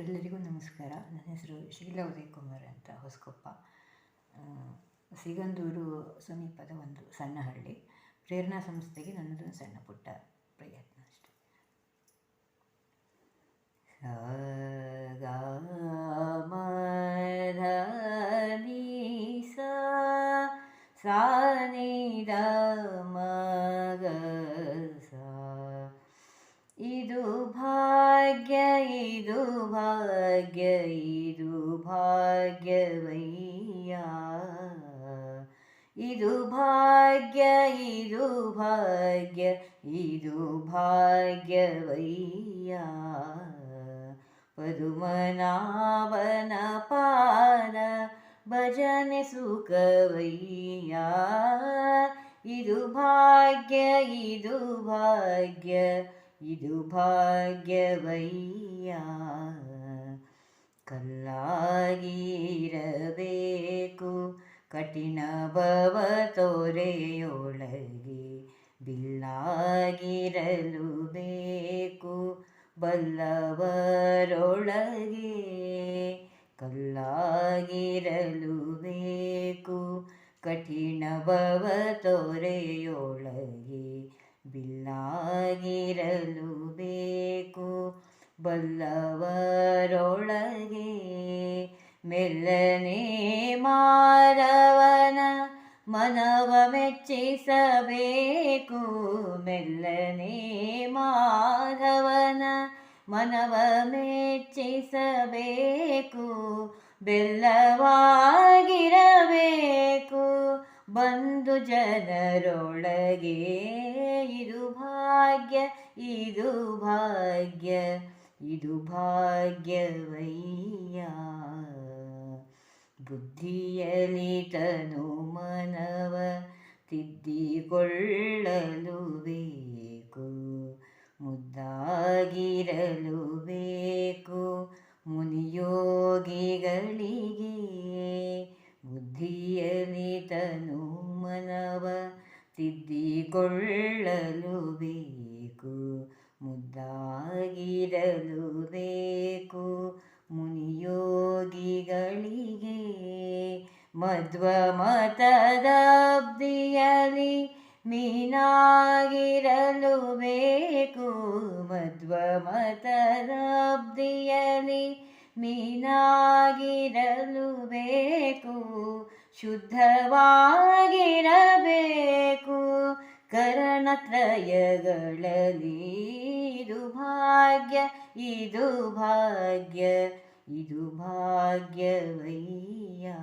ಎಲ್ಲರಿಗೂ ನಮಸ್ಕಾರ ನನ್ನ ಹೆಸರು ಶೀಲಾ ಉದಯಕುಮಾರ್ ಅಂತ ಹೊಸಕೊಪ್ಪ ಸಿಗಂದೂರು ಸಮೀಪದ ಒಂದು ಸಣ್ಣ ಹಳ್ಳಿ ಪ್ರೇರಣಾ ಸಂಸ್ಥೆಗೆ ನನ್ನದೊಂದು ಸಣ್ಣ ಪುಟ್ಟ ಪ್ರಯತ್ನ ಅಷ್ಟೆ ಸ ಇದು ಭಾಗ್ಯ ಇದು ಭಾಗ್ಯ ಇದು ಭಾಗ್ಯವಯ್ಯ ಇದು ಭಾಗ್ಯ ಇದು ಭಾಗ್ಯ ಇದು ಭಾಗ್ಯವಯ್ಯ ಪದುಮನಾಭನ ಪಾದ ಭಜನೆ ಸುಖವಯ್ಯ ಇದು ಭಾಗ್ಯ ಇದು ಭಾಗ್ಯ ಇದು ಭಾಗ್ಯವಯ್ಯ. ಕಲ್ಲಾಗಿರಬೇಕು ಕಠಿಣ ಭವ ತೋರೆಯೊಳಗೆ ಬಿಲ್ಲಾಗಿರಲು ಬೇಕು ಬಲ್ಲವರೊಳಗೆ ಕಲ್ಲಾಗಿರಲು ಬೇಕು ಕಠಿಣ ಭವ ತೋರೆಯೊಳಗೆ ಬಿಲ್ಲಾಗಿರಲು ಬೇಕು. ಬಲ್ಲವರೊಳಗೆ ಮೆಲ್ಲನೆ ಮಾರವನ ಮನವ ಮೆಚ್ಚಿಸಬೇಕು. ಮೆಲ್ಲನೆ ಮಾಧವನ ಮನವ ಮೆಚ್ಚಿಸಬೇಕು. ಬೆಲ್ಲವಾಗಿರಬೇಕು. ಬಂದು ಜನರೊಳಗೆ ಇದು ಭಾಗ್ಯ ಇದು ಭಾಗ್ಯ, ಇದು ಭಾಗ್ಯವಯ್ಯ. ಬುದ್ಧಿಯಲಿ ತನು ಮನವ ತಿದ್ದಿಕೊಳ್ಳಲು ಬೇಕು, ಮುದ್ದಾಗಿರಲು ಬೇಕು, ಮುನಿಯೋಗಿಗಳಿಗೆ ಬುದ್ಧಿಯಲಿ ತನು ಮನವ ತಿದ್ದಿಕೊಳ್ಳಲು ಬೇಕು ಮುದ್ದಾಗಿರಲು ಬೇಕು. ಮುನಿಯೋಗಿಗಳಿಗೆ ಮಧ್ವ ಮತದಬ್ದಿಯಲಿ ಮೀನಾಗಿರಲು ಬೇಕು. ಮಧ್ವ ಮತದಬ್ದಿಯಲಿ ಮೀನಾಗಿರಲು ಬೇಕು, ಶುದ್ಧವಾಗಿರಬೇಕು. ಕರಣತ್ರಯಗಳಲ್ಲಿ ಇದು ಭಾಗ್ಯ ಇದು ಭಾಗ್ಯ, ಇದು ಭಾಗ್ಯವಯ್ಯ.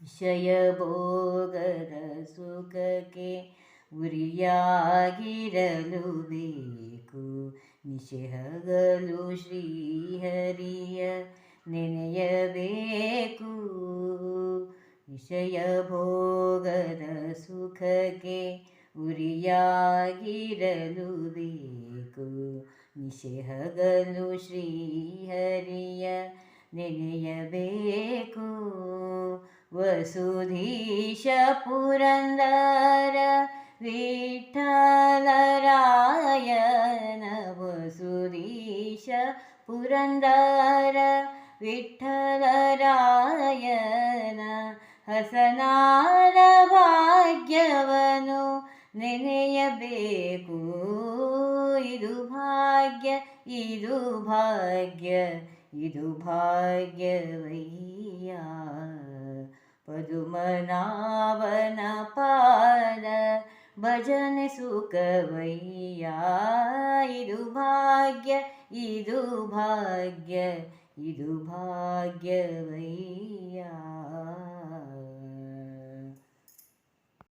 ವಿಷಯ ಭೋಗದ ಸುಖಕ್ಕೆ ಉರಿಯಾಗಿರಲು ಬೇಕು ನಿಶೆಹಗಲು ಶ್ರೀಹರಿಯ ನೆನೆಯಬೇಕು. ವಿಷಯ ಭೋಗದ ಸುಖಕ್ಕೆ ಉರಿಯಾಗಿರಲು ಬೇಕು. ನಿಶೆಹಗಲು ಶ್ರೀಹರಿಯ ನೆನೆಯಬೇಕು. ವಸುಧೀಶ ಪುರಂದರ ವಿಠಲರಾಯನ ವಸುಧೀಶ ಪುರಂದರ ವಿಠಲರಾಯನ ಹಸನಾದ ಭಾಗ್ಯವನು ನೆನೆಯಬೇಕು ಇದು ಭಾಗ್ಯ ಇದು ಭಾಗ್ಯ ಇದು ಭಾಗ್ಯವಯ್ಯ ಪದುಮನಾಭನ ಪಾದ ಭಜನೆ ಸುಖವಯ್ಯ ಇದು ಭಾಗ್ಯ ಇದು ಭಾಗ್ಯ ಇದು ಭಾಗ್ಯವಯ್ಯ